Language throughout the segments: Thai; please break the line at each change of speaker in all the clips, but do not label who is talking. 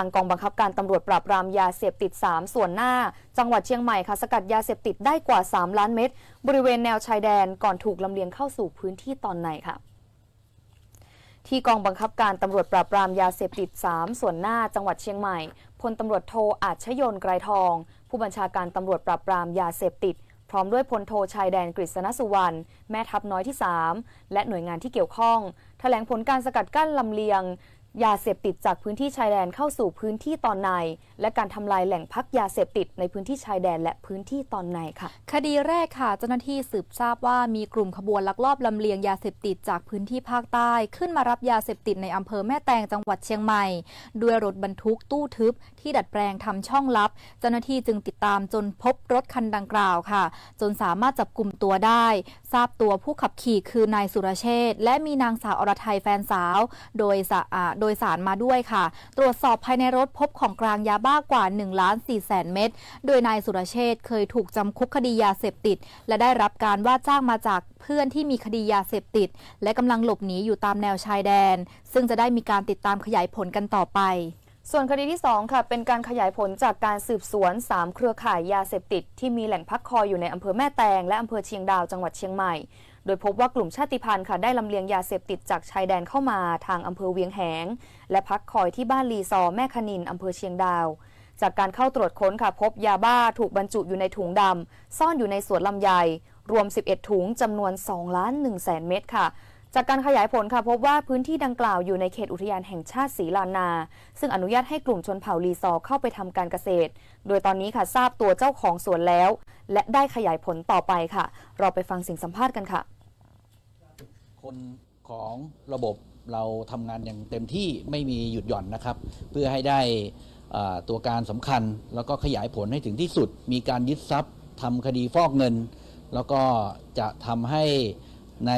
ทางกองบังคับการตำรวจปราบปรามยาเสพติด 3 ส่วนหน้า จังหวัดเชียงใหม่ค่ะ สกัดยาเสพติดได้กว่า 3 ล้านเม็ดบริเวณแนวชายแดนก่อนถูกลำเลียงเข้าสู่พื้นที่ตอนในค่ะ ที่กองบังคับการตำรวจปราบปรามยาเสพติด 3 ส่วนหน้า จังหวัดเชียงใหม่พลตำรวจโทอาชยนไกรทอง ผู้บัญชาการตำรวจปราบปรามยาเสพติด พร้อมด้วยพลโทชายแดนกฤษณสุวรรณแม่ทัพน้อยที่ 3 และหน่วยงานที่เกี่ยวข้องแถลงผลการสกัดกั้นลำเลียง ยาเสพติดจากพื้นที่ชายแดนเข้าสู่พื้นที่ตอนใน และการทำลายแหล่งพักยาเสพติดในพื้นที่ชายแดนและพื้นที่ตอนในค่ะ
คดีแรกค่ะ เจ้าหน้าที่สืบทราบว่ามีกลุ่มขบวนลักลอบลำเลียงยาเสพติดจากพื้นที่ภาคใต้ ขึ้นมารับยาเสพติดในอำเภอแม่แตงจังหวัดเชียงใหม่ ด้วยรถบรรทุกตู้ทึบ ที่ดัดแปลงทำช่องลับ เจ้าหน้าที่จึงติดตามจนพบรถคันดังกล่าวค่ะ จนสามารถจับกลุ่มตัวได้ ทราบตัวผู้ขับขี่คือนายสุรเชษฐ์และมีนางสาวอรไทยแฟนสาว โดยสะอ่าโดยสารมาด้วยค่ะ ตรวจสอบภายในรถพบของกลางยาบ้ากว่า1ล้าน4แสนเม็ด โดยนายสุรเชษเคยถูกจำคุกคดียาเสพติด และได้รับการว่าจ้างมาจากเพื่อนที่มีคดียาเสพติด และกำลังหลบหนีอยู่ตามแนวชายแดน ซึ่งจะได้มีการติดตามขยายผลกันต่อไป
ส่วนคดีที่ 2 ค่ะ เป็นการขยายผลจากการสืบสวน 3 เครือข่ายยาเสพติด ที่มีแหล่งพักคอยอยู่ในอำเภอแม่แตง และอำเภอเชียงดาวจังหวัดเชียงใหม่ ดยพบว่ากลุ่มชาติพันธุ์ค่ะได้ลำเลียงยาเสพติดจากชายแดนเข้ามาทางอำเภอเวียงแหง และพักคอยที่บ้านลีซอแม่คณินอำเภอเชียงดาว จากการเข้าตรวจค้นค่ะพบยาบ้าถูกบรรจุอยู่ในถุงดำซ่อนอยู่ในสวนลำไย รวม 11 ถุงจำนวน2ล้าน1แสนเม็ดค่ะจากการขยายผลค่ะพบว่าพื้นที่ดังกล่าวอยู่ในเขตอุทยานแห่งชาติศรีลานา ซึ่งอนุญาตให้กลุ่มชนเผ่าลีซอร์เข้าไปทำการเกษตร โดยตอนนี้ค่ะทราบตัวเจ้าของสวนแล้ว และได้ขยายผลต่อไปค่ะ เราไปฟังสียงสัมภาษณ์กันค่ะ
คนของระบบเราทำงานอย่างเต็มที่ไม่มีหยุดหย่อนนะครับ เพื่อให้ได้ตัวการสำคัญ แล้วก็ขยายผลให้ถึงที่สุด มีการยึดทรัพย์ทำคดีฟอกเงิน แล้วก็จะทำให้ใน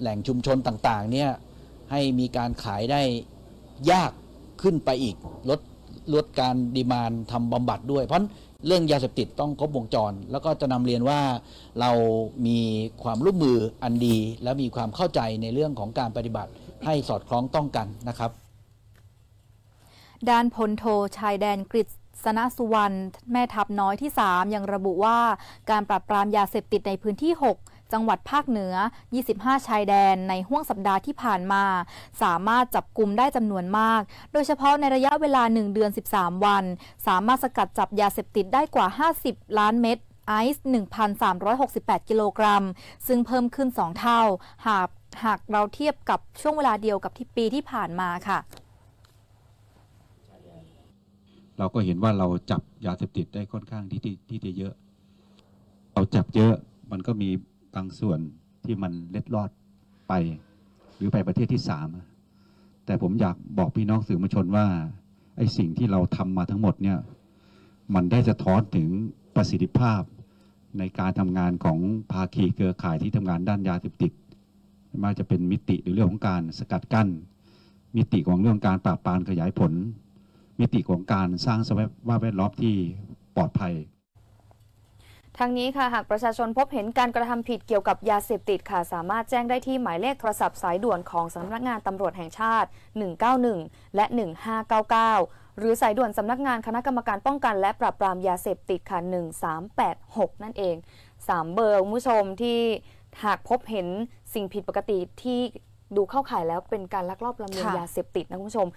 แหล่งชุมชนต่างๆเนี่ยให้มีการขายได้ยากขึ้นไปอีกลดลดการดีมานทำบำบัดด้วย เพราะ เรื่องยาเสพติดต้องครบวงจร แล้วก็จะนำเรียนว่าเรามีความร่วมมืออันดี และมีความเข้าใจในเรื่องของการปฏิบัติให้สอดคล้องต้องกันนะครับ
ด้านพลโทชายแดนกฤษณสุวรรณแม่ทัพน้อยที่ 3 ยังระบุว่าการปราบปรามยาเสพติดในพื้นที่ 6 จังหวัดภาคเหนือ 25 ชายแดนในห้วงสัปดาห์ที่ผ่านมา สามารถจับกลุ่มได้จำนวนมาก โดยเฉพาะในระยะเวลา 1 เดือน 13 วัน สามารถสกัดจับยาเสพติดได้กว่า 50 ล้านเม็ดไอซ์ 1,368 กิโลกรัม ซึ่งเพิ่มขึ้น 2 เท่า หากหากเราเทียบกับช่วงเวลาเดียวกับที่ปีที่ผ่านมาค่ะ
เราก็เห็นว่าเราจับยาเสพติดได้ค่อนข้างที่ที่ที่จะเยอะ เราจับเยอะมันก็มี บางส่วนที่มันเล็ดลอดไป หรือไปประเทศที่สามแต่ผมอยากบอกพี่น้องสื่อมวลชนว่าไอ้สิ่งที่เราทำมาทั้งหมดเนี่ยมันได้สะท้อนถึงประสิทธิภาพในการทำงานของภาคีเครือข่ายที่ทำงานด้านยาเสพติดไม่ว่าจะเป็นมิติในเรื่องของการสกัดกั้น มิติของเรื่องการปราบปรามขยายผล มิติของการสร้างสภาพแวดล้อมที่ปลอดภัย
ทั้งนี้ค่ะหากประชาชนพบเห็นการกระทำผิดเกี่ยวกับยาเสพติดค่ะสามารถแจ้งได้ที่หมายเลขโทรศัพท์สายด่วนของสำนักงานตำรวจแห่งชาติ 191 และ 1599 หรือสายด่วนสำนักงานคณะกรรมการป้องกัน และปราบปรามยาเสพติดค่ะ 1386 นั่นเอง 3 เบอร์คุณผู้ชมที่หากพบเห็นสิ่งผิดปกติที่ดูเข้าข่ายแล้วเป็นการลักลอบลำเลียง
ค่ะ
ยาเสพติดนะคุณผู้ชม